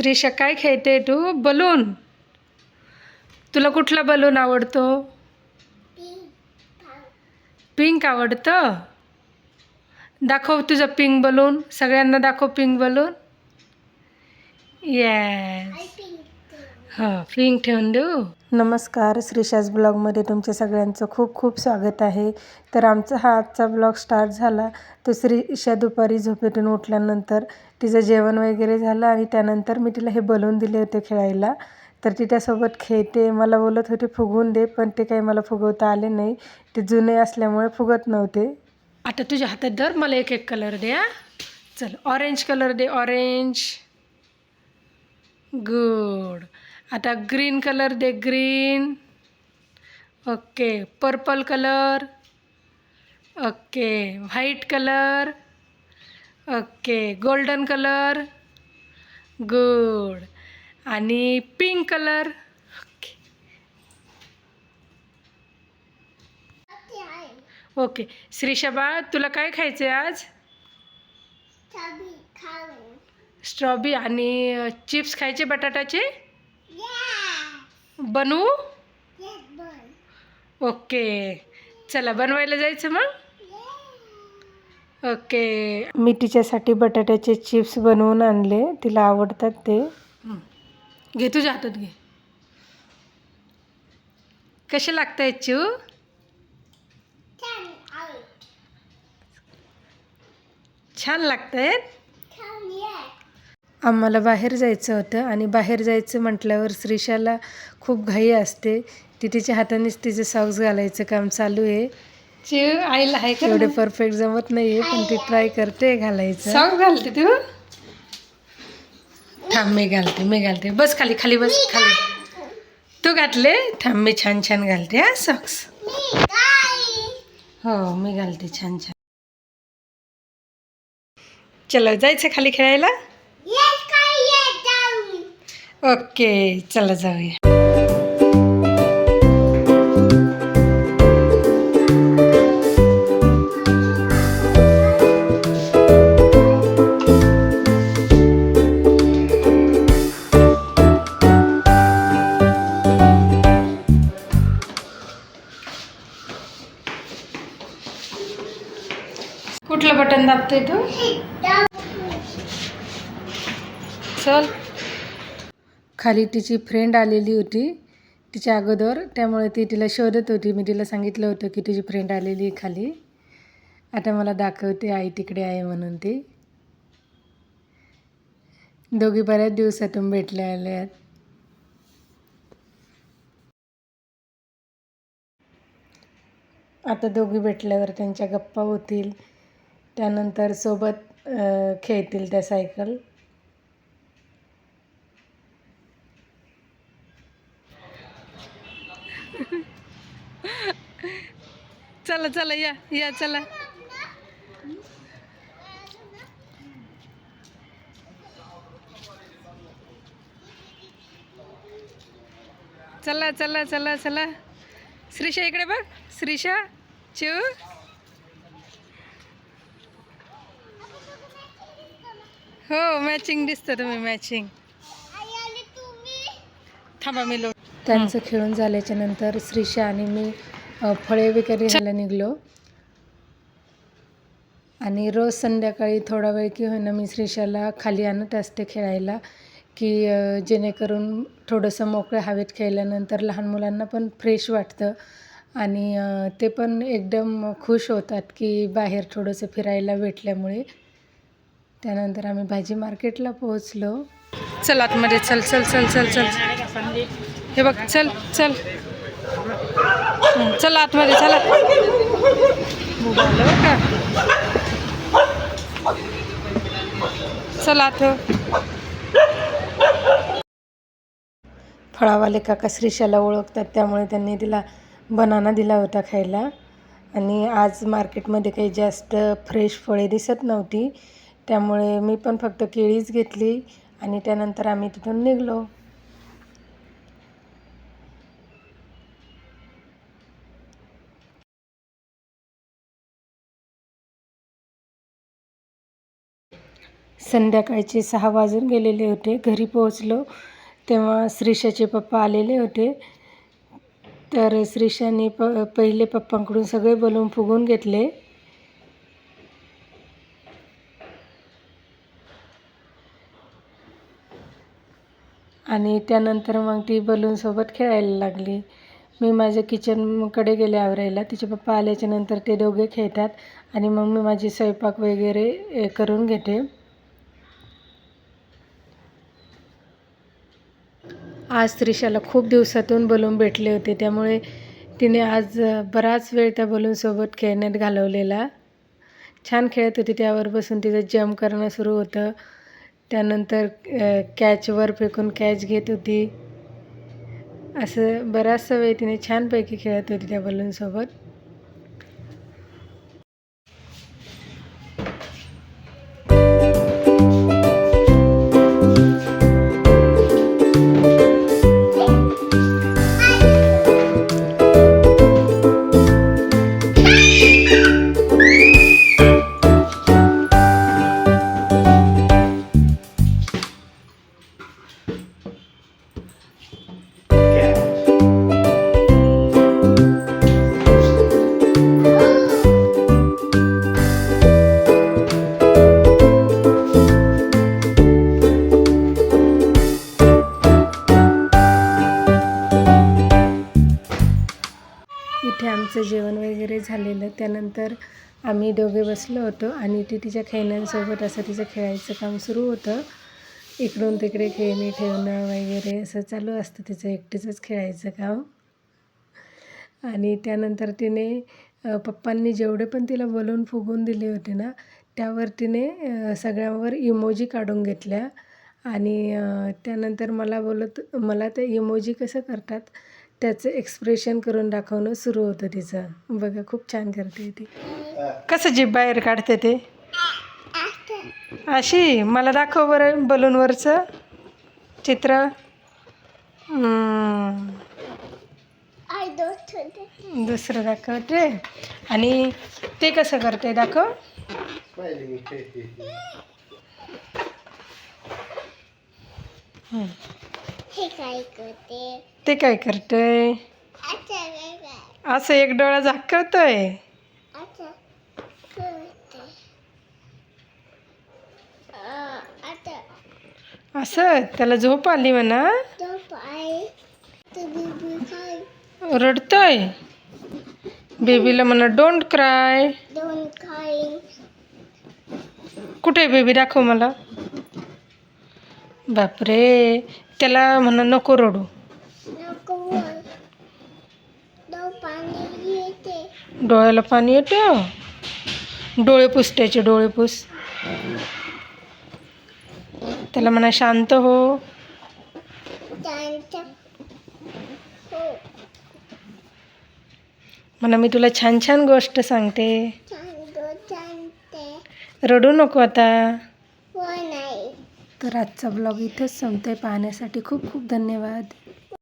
श्रीषा काय खेळते तू? बलून. तुला कुठला बलून आवडतो? पिंक आवडतं? दाखव तुझं पिंक बलून. सगळ्यांना दाखव पिंक बलून. येस हो पिंक ठेवून देऊ? नमस्कार श्रीशाज ब्लॉगमध्ये तुमच्या सगळ्यांचं खूप खूप स्वागत आहे. तर आमचा हा आजचा ब्लॉग स्टार्ट झाला. तो श्रीशा दुपारी झोपेतून उठल्यानंतर तिचं जेवण वगैरे झालं आणि त्यानंतर मी तिला हे बलून दिले होते खेळायला. तर ती त्यासोबत खेळते मला बोलत होते फुगवून दे पण ते काही मला फुगवता आले नाही. ते जुने असल्यामुळे फुगत नव्हते. आता तुझ्या हातात धर मला एक एक कलर दे हा. चल ऑरेंज कलर दे ऑरेंज गुड आता ग्रीन कलर दे green okay purple colour okay white colour okay golden colour good आणि पिंक कलर ओके बाळ तुला काय खायचं आहे आज स्ट्रॉबी आणि चिप्स खायचे बटाट्याचे बनवू? ओके. चला बनवायला जायचं मग? ओके. मी तिच्यासाठी बटाट्याचे चिप्स बनवून आणले. तिला आवडतात ते. घे तुझ्या हातात घे. कसे लागत आहेत चिव छान लागत आहेत आम्हाला बाहेर जायचं होतं आणि बाहेर जायचं म्हटल्यावर श्रीशाला खूप घाई असते. ती तिच्या हातानेच तिचे सॉक्स घालायचं काम चालू आहे. चिव आईला आहे का? एवढे परफेक्ट जमत नाहीये पण ती ट्राय करते घालायचं. सॉक्स घालते तू? थांब मी घालते मी घालते. बस खाली खाली बस खाली. तू घातले? थांब मी छान छान घालते हा सॉक्स हो मी घालते छान छान. चलो जायचं खाली खेळायला? ओके चला जाऊया. कुठलं बटन दाबतोय तू? चल. खाली तिची फ्रेंड आलेली होती तिच्या अगोदर. त्यामुळे ती तिला शोधत होती. मी तिला सांगितलं होतं की तुझी फ्रेंड आलेली आहे खाली. आता मला दाखवते आई तिकडे आहे म्हणून ती. दोघी बऱ्याच दिवसातून भेटल्या आल्या आहेत आता दोघी भेटल्यावर त्यांच्या गप्पा होतील. त्यानंतर सोबत खेळतील त्या सायकल चला चला या या चला. चला चला चला चला. श्रीषा इकडे बघ. श्रीषा चिव हो मॅचिंग दिसतं तुम्ही मॅचिंग थांबा मी लो त्यांचं खेळून झाल्याच्यानंतर श्रीषा आणि मी फळे वगैरे घ्यायला निघलो. आणि रोज संध्याकाळी थोडा वेळ की होईना मी श्रीषाला खाली आणत असते खेळायला की जेणेकरून थोडंसं मोकळ्या हवेत खेळल्यानंतर लहान मुलांना पण फ्रेश वाटतं. आणि ते पण एकदम खुश होतात की बाहेर थोडंसं फिरायला भेटल्यामुळे. त्यानंतर आम्ही भाजी मार्केटला पोहोचलो. चल आतमध्ये चल चल चल चल चल. हे बघ चल चल. चला आतमध्ये चला. उभं का आत. फळावाले काका श्रीशाला ओळखतात त्यामुळे त्यांनी तिला बनाना दिला होता खायला. आणि आज मार्केटमध्ये काही जास्त फ्रेश फळे दिसत नव्हती त्यामुळे मी पण फक्त केळीच घेतली आणि त्यानंतर आम्ही तिथून निघलो. संध्याकाळचे सहा वाजून गेलेले होते. घरी पोहोचलो तेव्हा श्रीषाचे पप्पा आलेले होते. तर श्रीषाने प पहिले पप्पांकडून सगळे बलून फुगून घेतले. आणि त्यानंतर मग ती बलूनसोबत खेळायला लागली. मी माझ्या किचनकडे गेले आवरायला. तिचे पप्पा आल्याच्यानंतर ते दोघे खेळतात आणि मग मी माझी स्वयंपाक वगैरे करून घेते. आज त्रिशाला खूप दिवसातून बलून भेटले होते त्यामुळे तिने आज बराच वेळ त्या बलूनसोबत खेळण्यात घालवलेला. छान खेळत होती त्यावर बसून तिचं जम्प करणं सुरू होतं. त्यानंतर कॅचवर फेकून कॅच घेत होती. असं बराचसा वेळ तिने छानपैकी खेळत होती त्या बलूनसोबत आमचं जेवण वगैरे झालेलं. त्यानंतर आम्ही दोघे बसलो होतो आणि ती तिच्या खेळण्यांसोबत असं तिचं खेळायचं काम सुरू होतं. इकडून तिकडे खेळणी ठेवणं वगैरे असं चालू असतं तिचं एकटीचंच खेळायचं काम. आणि त्यानंतर तिने पप्पांनी जेवढे पण तिला बोलवून फुगून दिले होते ना त्यावर तिने सगळ्यांवर इमोजी काढून घेतल्या. आणि त्यानंतर मला बोलत मला ते इमोजी कसं करतात त्याचं एक्सप्रेशन करून दाखवणं सुरू होतं तिचं. बघा खूप छान करते ती. कसं जीभ बाहेर काढते ते? अशी मला दाखव बरं बलूनवरचं चित्र. दुसरं दाखवते. आणि ते कसं करते दाखव. हम्म. हे काय करते? ते काय करतंय? आता काय काय? असं एक डोळा झाकवतोय आता करते अं, आता असं? त्याला झोप आली म्हणा. तो पाय रडतोय. बेबीला म्हणा डोंट क्राय दोन कुठे बेबी? दाखव मला. बापरे. त्याला म्हणा नको रडू. डोळ्याला पाणी येतं? डोळे पुस त्याचे डोळे पुस. त्याला म्हणा शांत हो. हो. म्हणा मी तुला छान छान गोष्ट सांगते. रडू नको आता. तर आजचा ब्लॉग इथंच संपतोय. पाहण्यासाठी खूप खूप धन्यवाद.